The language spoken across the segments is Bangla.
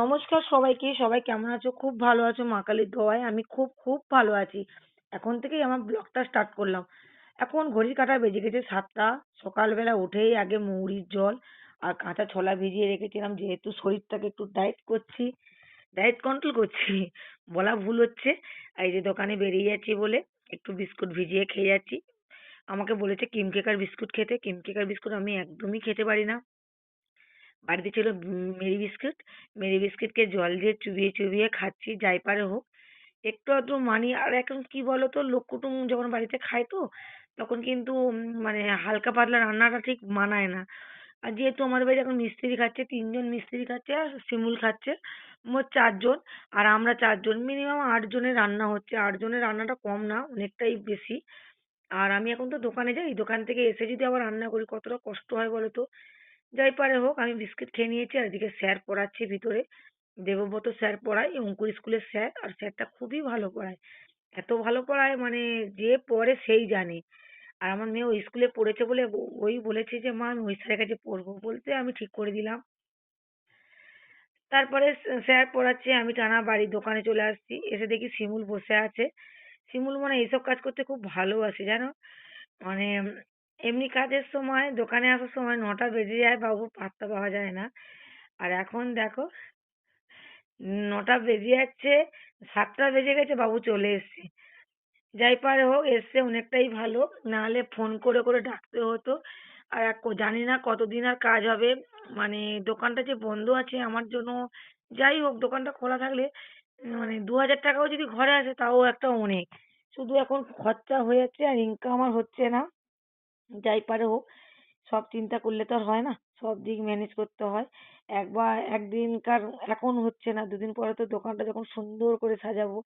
নমস্কার সবাইকে, সবাই কেমন আছো? খুব ভালো আছো মা কালীর দোয়ায়, আমি খুব খুব ভালো আছি। এখন থেকেই আমার ব্লগটা স্টার্ট করলাম। এখন ঘড়ির কাঁটায় বেজে গেছে সাতটা, সকালবেলা উঠেই আগে মৌরির জল আর কাঁচা ছোলা ভিজিয়ে রেখেছিলাম, যেহেতু শরীরটাকে একটু ডায়েট করছি ডায়েট কন্ট্রোল করছি, বলা ভুল হচ্ছে। এই যে দোকানে বেরিয়ে যাচ্ছি বলে একটু বিস্কুট ভিজিয়ে খেয়ে যাচ্ছি। আমাকে বলেছে কিম কেকার বিস্কুট খেতে কিম কেকার বিস্কুট আমি একদমই খেতে পারি না। বাড়িতে ছিল মেরি বিস্কুট। মেরি বিস্কুটকে জল দিয়ে চুবিয়ে চুবিয়ে খাচ্ছি, যাই পারে হোক। একটু আধটু মানি, আর এখন কি বলতো, লোক কুটুম যখন বাড়িতে খায় তো, তখন কিন্তু মানে হালকা পাতলা রান্নাটা ঠিক মানায় না। আর যেহেতু আমার বাড়িতে এখন মিস্ত্রি খাচ্ছে, তিনজন মিস্ত্রি খাচ্ছে, আর শিমুল খাচ্ছে, মোট চারজন। আর আমরা চারজন মিনিমাম আটজনের রান্না হচ্ছে। আটজনের রান্নাটা কম না, অনেকটাই বেশি। আর আমি এখন তো দোকানে যাই, দোকান থেকে এসে যদি আবার রান্না করি, কতটা কষ্ট হয় বলো তো যাই পারে হোক, আমি বিস্কিট খেয়ে নিয়েছি আর এদিকে স্যার পড়াচ্ছে ভিতরে। দেবব্রত স্যার পড়ায় অঙ্কুর স্কুলের স্যার, আর স্যারটা খুবই ভালো পড়ায়। এত ভালো পড়ায় মানে যে পড়ে সেই জানে। আর আমার মেয়ে ওই স্কুলে পড়েছে বলে ওই বলেছে যে, মা, আমি ওই স্যারের কাছে পড়ব। বলতে আমি ঠিক করে দিলাম। তারপরে স্যার পড়াচ্ছে, আমি টানা বাড়ির দোকানে চলে আসছি। এসে দেখি শিমুল বসে আছে। শিমুল মানে এইসব কাজ করতে খুব ভালোবাসে, জানো? মানে এমনি কাজের সময়, দোকানে আসার সময় নটা বেজে যায়, বাবুর পাত্তা পাওয়া যায় না। আর এখন দেখো, নটা বেজে যাচ্ছে, সাতটা বেজে গেছে, বাবু চলে এসছে। যাই পারে হোক, এসছে অনেকটাই ভালো। নাহলে ফোন করে করে ডাকতে হতো। আর এক জানি না কতদিন আর কাজ হবে। মানে দোকানটা যে বন্ধ আছে আমার জন্য, যাই হোক, দোকানটা খোলা থাকলে মানে দু হাজার টাকাও যদি ঘরে আসে, তাও একটা অনেক শুধু এখন খরচা হয়ে যাচ্ছে আর ইনকাম আর হচ্ছে না। যাই পারে হোক, সব চিন্তা করলে তো আর হয় না, সব দিক ম্যানেজ করতে হয়। একবার একদিনকার, এখন হচ্ছে না, দুদিন পরে তো দোকানটা যখন সুন্দর করে সাজাবো,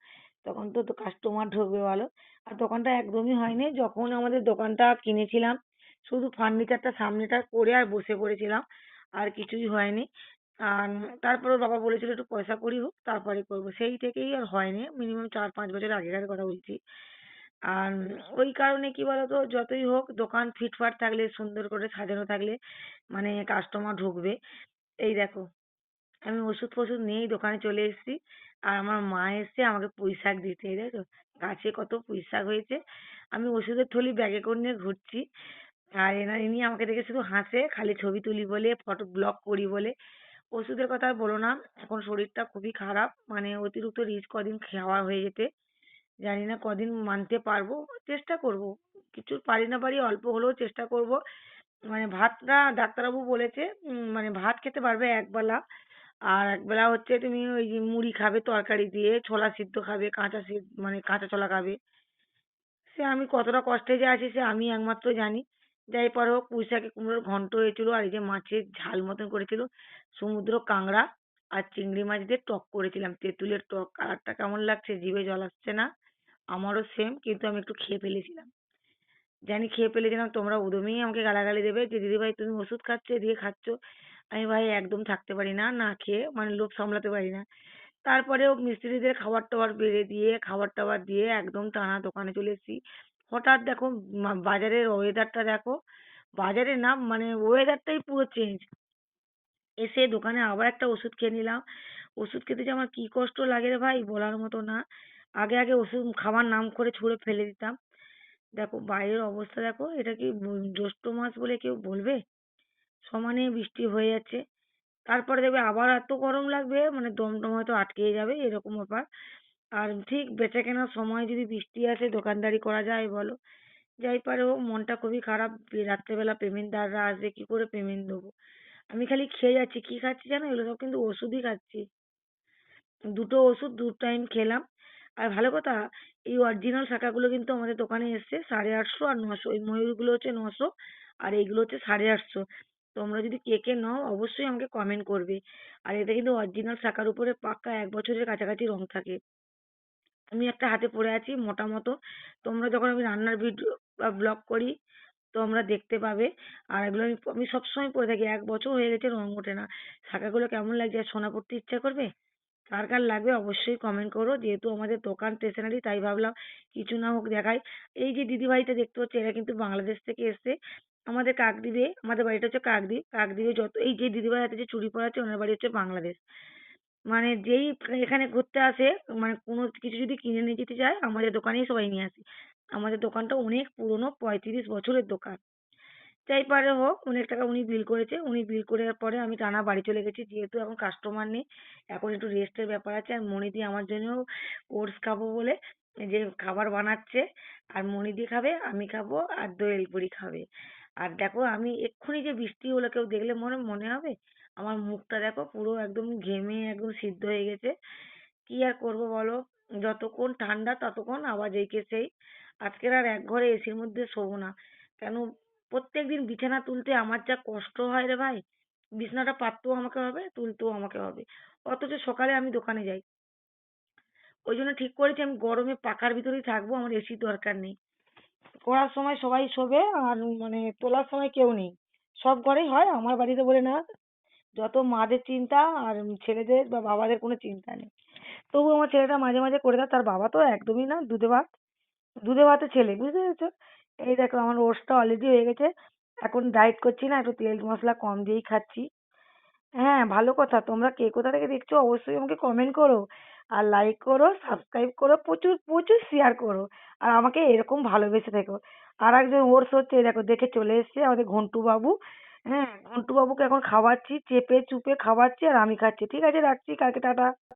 তখন তো কাস্টমার ঢুকবে বলো আর দোকানটা একদমই হয়নি, যখন আমাদের দোকানটা কিনেছিলাম, শুধু ফার্নিচারটা সামনেটা করে আর বসে পড়েছিলাম, আর কিছুই হয়নি। আর তারপরে বাবা বলেছিল, একটু পয়সা কড়ি হোক, তারপরে করব। সেই থেকেই আর হয়নি মিনিমাম চার পাঁচ বছর আগেকার কথা বলছি। আর ওই কারণে কি বলতো যতই হোক দোকান ফিটফাট থাকলে সুন্দর করে সাজানো থাকলে মানে কাস্টমার ঢুকবে। এই দেখো আমি ওষুধ ফষুধ নিয়েই দোকানে চলে এসেছি আর আমার মা এসছে আমাকে পুঁই শাক দিতে এই দেখো। গাছে কত পুঁই শাক হয়েছে। আমি ওষুধের থলি ব্যাগে করে নিয়ে ঘুরছি আর এনা ইনি আমাকে দেখে শুধু হাসে খালি ছবি তুলি বলে ফটো ব্লগ করি বলে। ওষুধের কথা আর বলো না এখন শরীরটা খুবই খারাপ মানে অতিরিক্ত রিচ কদিন খাওয়া হয়ে যেতে। জানি না কদিন মানতে পারব, চেষ্টা করব। কিছু পারি না পারি, অল্প হলেও চেষ্টা করব। মানে ভাতটা ডাক্তারবাবু বলেছে মানে ভাত খেতে পারবে একবেলা আর একবেলা হচ্ছে তুমি ওই মুড়ি খাবে, তরকারি দিয়ে, ছোলা সিদ্ধ খাবে, কাঁচা সিদ্ধ মানে কাঁচা ছোলা খাবে। সে আমি কতটা কষ্টে যে আছি সে আমি একমাত্র জানি। যাই পারো হোক, পুঁই কুমড়োর ঘন্ট হয়েছিল আর এই যে মাছের ঝাল মতন করেছিল। সমুদ্র কাঁংড়া আর চিংড়ি মাছ দিয়ে টক করেছিলাম। তেঁতুলের টক, কালারটা কেমন লাগছে, জিভে জল আসছে না। আমারও সেম কিন্তু আমি একটু খেয়ে ফেলেছিলাম। জানি খেয়ে ফেলেছিলাম, তোমরা উদমেই আমাকে গালাগালি দেবে যে দিদিভাই তুমি ওষুধ খাচ্ছ, এদিকে খাচ্ছ? আমি, ভাই, একদম থাকতে পারি না না খেয়ে মানে লোভ সামলাতে পারি না। তারপরেও মিস্ত্রিদের খাবার টাবার বেড়ে দিয়ে খাবার টাবার দিয়ে একদম টানা দোকানে চলে এসেছি। হঠাৎ দেখো বাজারের ওয়েদারটা দেখো, বাজারে না মানে ওয়েদারটাই পুরো চেঞ্জ এসে দোকানে আবার একটা ওষুধ খেয়ে নিলাম। ওষুধ খেতে যে আমার কি কষ্ট লাগে রে ভাই, বলার মতো না। আগে আগে ওষুধ খাবার নাম করে ছুঁড়ে ফেলে দিতাম। দেখো, বাইরের অবস্থা দেখো, এটা কি জ্যৈষ্ঠ মাস বলে কেউ বলবে? সমানে বৃষ্টি হয়ে যাচ্ছে। তারপরে দেখবে আবার এত গরম লাগবে মানে দমটম হয়তো আটকে যাবে, এরকম ব্যাপার। আর ঠিক বেচাকেনার সময় যদি বৃষ্টি আসে, দোকানদারি করা যায় বলো। যাই পারে হোক, মনটা খুবই খারাপ। রাত্রেবেলা পেমেন্টদাররা আসবে, কি করে পেমেন্ট দেবো? আমি খালি খেয়ে যাচ্ছি। কি খাচ্ছি জানো? এগুলো সব কিন্তু ওষুধই খাচ্ছি। দুটো ওষুধ দু টাইম খেলাম। আর ভালো কথা, এই অরিজিনাল শাখাগুলো কিন্তু আমাদের দোকানে এসছে সাড়ে আটশো আর নশো। এই ময়ূরগুলো হচ্ছে নশো আর এইগুলো হচ্ছে সাড়ে আটশো। তোমরা যদি কে কে নাও, অবশ্যই আমাকে কমেন্ট করবে। আর এটা কিন্তু অরিজিনাল শাখার উপরে পাক্কা এক বছরের কাছাকাছি রং থাকে। আমি একটা হাতে পরে আছি মোটা মতো। তোমরা যখন আমি রান্নার ভিডিও বা ব্লগ করি, তোমরা দেখতে পাবে। আর এগুলো আমি আমি সবসময় পরে থাকি। এক বছর হয়ে গেছে রং ওঠে না। শাখাগুলো কেমন লাগছে আর সোনা পড়তে ইচ্ছা করবে? কার কার লাগবে অবশ্যই কমেন্ট করো। যেহেতু আমাদের দোকান স্টেশনারি তাই ভাবলাম কিছু না হোক দেখাই। এই যে দিদিভাইটা দেখতে পাচ্ছ, এরা কিন্তু বাংলাদেশ থেকে এসছে। আমাদের কাকদ্বীপে, আমাদের বাড়িটা হচ্ছে কাকদ্বীপ। কাকদ্বীপে যত, এই যে দিদিভাই হাতে যে চুড়ি পরা আছে, ওনার বাড়ি হচ্ছে বাংলাদেশ। মানে যেই এখানে ঘুরতে আসে মানে কোনো কিছু যদি কিনে নিয়ে যেতে চায়, আমাদের দোকানেই সবাই নিয়ে আসে। আমাদের দোকানটা অনেক পুরনো, পঁয়ত্রিশ বছরের দোকান। যাই পারে হোক, অনেক টাকা উনি বিল করেছে। উনি বিল করার পরে আমি টানা বাড়ি চলে গেছি। যেহেতু এখন কাস্টমার নেই, এখন একটু রেস্টের ব্যাপার আছে। আর মনিদি আমার জন্য ওটস খাব বলে যে খাবার বানাচ্ছে, আর মনিদি খাবে, আমি খাব, আর দোয়েল বুড়ি খাবে। আর দেখো, আমি এক্ষুনি যে বৃষ্টি হলো, কেউ দেখলে মনে মনে হবে? আমার মুখটা দেখো, পুরো একদম ঘেমে একদম সিদ্ধ হয়ে গেছে। কি আর করব বলো? যতক্ষণ ঠান্ডা, ততক্ষণ আওয়াজ এই কে সেই আজকের আর এক ঘরে এসির মধ্যে শোবো না। কেন প্রত্যেকদিন বিছানা তুলতে আমার যা কষ্ট হয় রে ভাই, বিছানাটা পাততেও আমাকে হবে, তুলতেও আমাকে হবে। অথচ সকালে আমি দোকানে যাই। ওই জন্য ঠিক করেছি, আমি গরমে পাখার ভিতরেই থাকব, আমার এসির দরকার নেই। করার সময় সবাই শোবে, আর মানে তোলার সময় কেউ নেই। সব ঘরেই হয়, আমার বাড়িতে বলে না। যত মাদের চিন্তা, আর ছেলেদের বা বাবাদের কোনো চিন্তা নেই। তবু আমার ছেলেটা মাঝে মাঝে করে দেয়, তার বাবা তো একদমই না, দুধে ভাত। দুধে ভাতে ছেলে, বুঝতে পেরেছ? এই দেখো আমার ওটসটা অলরেডি হয়ে গেছে। এখন ডায়েট করছি না, একটু তেল মশলা কম দিয়েই খাচ্ছি। হ্যাঁ ভালো কথা। তোমরা কে কোথা থেকে দেখছ অবশ্যই আমাকে কমেন্ট করো। আর লাইক করো সাবস্ক্রাইব করো, প্রচুর প্রচুর শেয়ার করো। আর আমাকে এরকম ভালোবেসে থেকো। আর একজন ওটস হচ্ছে দেখো, দেখে চলে এসেছে আমাদের ঘন্টু বাবু হ্যাঁ ঘন্টু বাবুকে এখন খাওয়াচ্ছি চেপে চুপে খাওয়াচ্ছি আর আমি খাচ্ছি। ঠিক আছে, রাখছি, কালকে টাটা।